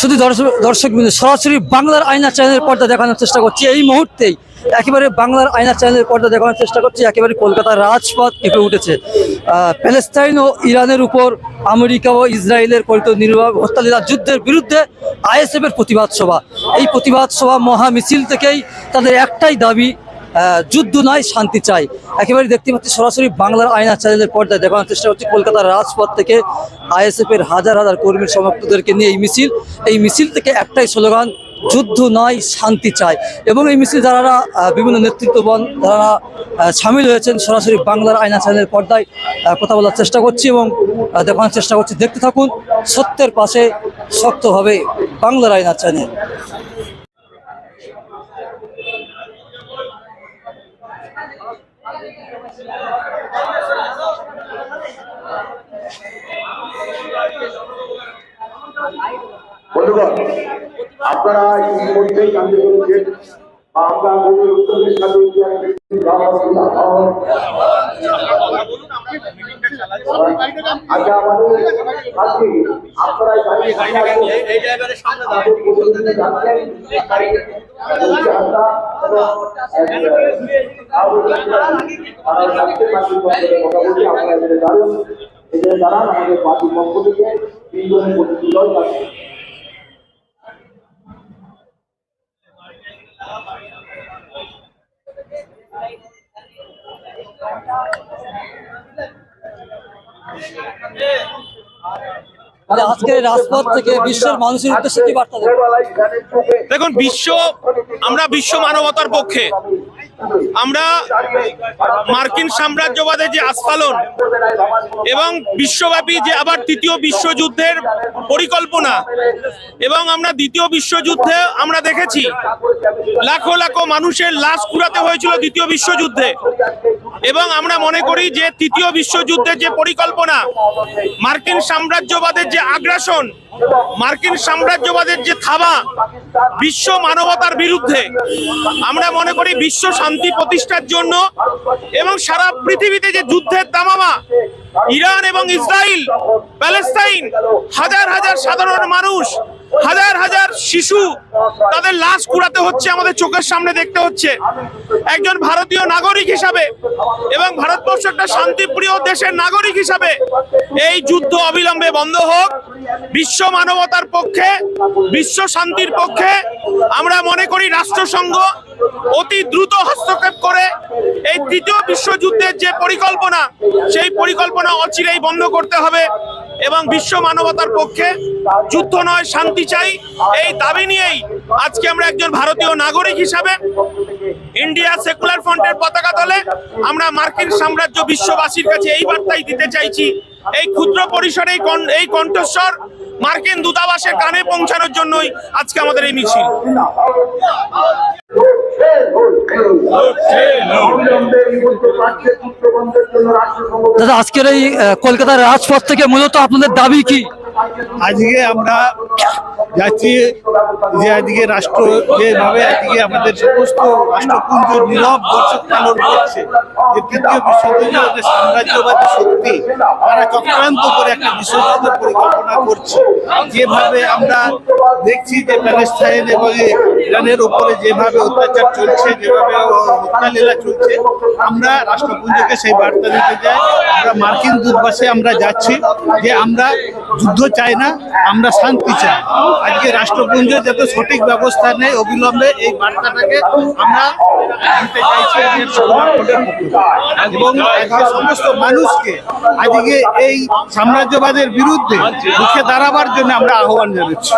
শুধু দর্শক বিন্দু সরাসরি বাংলার আয়না চ্যানেলের পর্দা দেখানোর চেষ্টা করছি। এই মুহূর্তেই একেবারে বাংলার আয়না চ্যানেলের পর্দা দেখানোর চেষ্টা করছি। একেবারে কলকাতার রাজপথ কেঁপে উঠেছে। প্যালেস্তাইন ও ইরানের উপর আমেরিকা ও ইসরায়েলের পরিত নির্বাহ হত্যালীলা যুদ্ধের বিরুদ্ধে আইএসএফ এর প্রতিবাদ সভা। এই প্রতিবাদ সভা মহা মিছিল থেকেই তাদের একটাই দাবি যুদ্ধ নয়, শান্তি চাই। একেবারে দেখতে পাচ্ছি সরাসরি বাংলার আয়না চ্যানেলের পর্দায় দেখানোর চেষ্টা করছি। কলকাতার রাজপথ থেকে আইএসএফ এর হাজার হাজার কর্মীর সমর্থকদেরকে নিয়ে এই মিছিল। এই মিছিল থেকে একটাই স্লোগান, যুদ্ধ নয়, শান্তি চাই। এবং এই মিছিল যারা বিভিন্ন নেতৃত্ববন যারা সামিল হয়েছেন, সরাসরি বাংলার আয়না চ্যানেলের পর্দায় কথা বলার চেষ্টা করছি এবং দেখানোর চেষ্টা করছি। দেখতে থাকুন, সত্যের পাশে শক্তভাবে বাংলার আয়না চ্যানেল বন্ধুগণ আপনারা ইতিমধ্যেই জানতে পেরেছেন আমরা দাঁড়ান আমাদের পার্টির পক্ষ থেকে তিনজনের প্রতিনিধি দল দেখুন, বিশ্ব, আমরা বিশ্ব মানবতার পক্ষে। আমরা মার্কিন সাম্রাজ্যবাদের যে আস্ফালন এবং বিশ্বব্যাপী যে আবার তৃতীয় বিশ্বযুদ্ধের পরিকল্পনা এবং আমরা দ্বিতীয় বিশ্বযুদ্ধে আমরা দেখেছি লাখো লাখো মানুষের লাশ কুড়াতে হয়েছিল দ্বিতীয় বিশ্বযুদ্ধে। এবং আমরা মনে করি যে তৃতীয় বিশ্বযুদ্ধের যে পরিকল্পনা, মার্কিন সাম্রাজ্যবাদের যে আগ্রাসন, মার্কিন সাম্রাজ্যবাদের যে থাবা, বিশ্ব মানবতার বিরুদ্ধে আমরা মনে করি বিশ্ব শান্তি প্রতিষ্ঠার জন্য এবং সারা পৃথিবীতে যে যুদ্ধের দামামা, ইরান এবং ইসরায়েল প্যালেস্তাইন, হাজার হাজার সাধারণ মানুষ হাজার হাজার শিশু তাদের লাশ কুড়াতে হচ্ছে, আমাদের চোখের সামনে দেখতে হচ্ছে। একজন ভারতীয় নাগরিক হিসাবে এবং ভারতবর্ষ একটা শান্তিপ্রিয় দেশের নাগরিক হিসাবে এই যুদ্ধ অবিলম্বে বন্ধ হোক। বিশ্ব মানবতার পক্ষে, বিশ্ব শান্তির পক্ষে আমরা মনে করি রাষ্ট্রসংঘ অতি দ্রুত হস্তক্ষেপ করে এই তৃতীয় বিশ্বযুদ্ধের যে পরিকল্পনা, সেই পরিকল্পনা অচিরেই বন্ধ করতে হবে এবং বিশ্ব মানবতার পক্ষে যুদ্ধ নয়, শান্তি চাই। এই দাবি নিয়েই আজকে আমরা একজন ভারতীয় নাগরিক হিসাবে ইন্ডিয়া সেকুলার ফ্রন্টের পতাকা তলে আমরা মার্কিন সাম্রাজ্য বিশ্ববাসীর কাছে এই বার্তাই দিতে চাইছি, এই ক্ষুদ্র পরিসরে এই কণ্ঠস্বর মার্কিন দূতাবাসের কানে পৌঁছানোর জন্যই আজকে আমাদের এই মিছিল। অবিলম্বে এই যুদ্ধ প্রাচ্যের যুদ্ধ বন্ধের জন্য রাষ্ট্রসংঘ দাদা আজকের এই আহ, কলকাতার রাজপথ থেকে মূলত আপনাদের দাবি কি? আজকে আমরা যাচ্ছি যে আজকে রাষ্ট্র যেভাবে আজকে আমাদের সমস্ত রাষ্ট্রপুঞ্জ নীরব দর্শক পালন করছে, যে তৃতীয় বিশ্বযুদ্ধের যে সাম্রাজ্যবাদী শক্তি, তারা চক্রান্ত করে একটা বিশ্বযুদ্ধের পরিকল্পনা করছে। যেভাবে আমরা দেখছি যে প্যালেস্তাইন এবং ইরানের উপরে যেভাবে অত্যাচার চলছে, যেভাবে হত্যালীলা চলছে, আমরা রাষ্ট্রপুঞ্জকে সেই বার্তা দিতে যাই আমরা মার্কিন দূতাবাসে আমরা যাচ্ছি যে আমরা যুদ্ধ চাই না, আমরা শান্তি চাই আজকে রাষ্ট্রপুঞ্জ যাতে সঠিক ব্যবস্থা নেয়, অবিলম্বে এই বার্তাটাকে আমরা। এবং সমস্ত মানুষকে আজকে এই সাম্রাজ্যবাদের বিরুদ্ধে রুখে দাঁড়াবার জন্য আমরা আহ্বান জানাচ্ছি